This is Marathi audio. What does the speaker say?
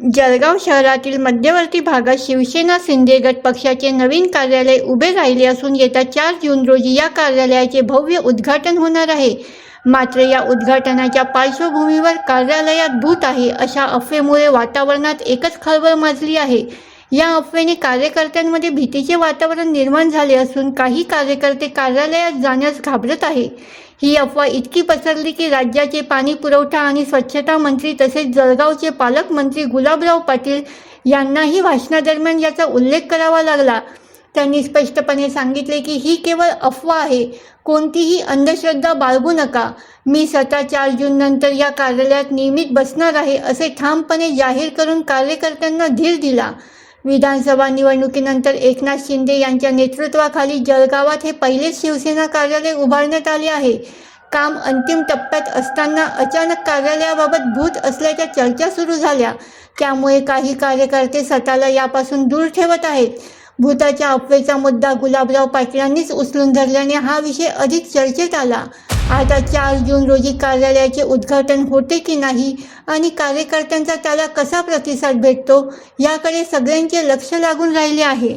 जळगाव शहरातील मध्यवर्ती भागात शिवसेना शिंदे गट पक्षाचे नवीन कार्यालय उभे राहिले असून येत्या चार जून रोजी या कार्यालयाचे भव्य उद्घाटन होणार आहे. मात्र या उद्घाटनाच्या पार्श्वभूमीवर कार्यालयात भूत आहे अशा अफवेमुळे वातावरणात एकच खळबळ माजली आहे. या अफवेने कार्यकर्त्यांमध्ये भीतीचे वातावरण निर्माण झाले असून काही कार्यकर्ते कार्यालयात जाण्यास घाबरत आहे. ही अफवा इतकी पसरली की राज्याचे पाणी पुरवठा आणि स्वच्छता मंत्री तसेच जळगावचे पालकमंत्री गुलाबराव पाटील यांनाही भाषणादरम्यान याचा उल्लेख करावा लागला. त्यांनी स्पष्टपणे सांगितले की ही केवळ अफवा आहे. कोणतीही अंधश्रद्धा बाळगू नका. मी स्वतः चार जून नंतर या कार्यालयात नियमित बसणार आहे असे ठामपणे जाहीर करून कार्यकर्त्यांना धीर दिला. विधानसभा निवडणुकीनंतर एकनाथ शिंदे यांच्या नेतृत्वाखाली जळगावात हे पहिलेच शिवसेना कार्यालय उभारण्यात आले आहे. काम अंतिम टप्प्यात असताना अचानक कार्यालयाबाबत भूत असल्याच्या चर्चा सुरू झाल्या. त्यामुळे काही कार्यकर्ते स्वतःला यापासून दूर ठेवत आहेत. भूताच्या अफवेचा मुद्दा गुलाबराव पाटलांनीच उचलून धरल्याने हा विषय अधिक चर्चेत आला. आता चार जून रोजी कार्यालयाचे उद्घाटन होते की नाही आणि कार्यकर्त्यांचा त्याला कसा प्रतिसाद भेटतो याकडे सगळ्यांचे लक्ष लागून राहिले आहे.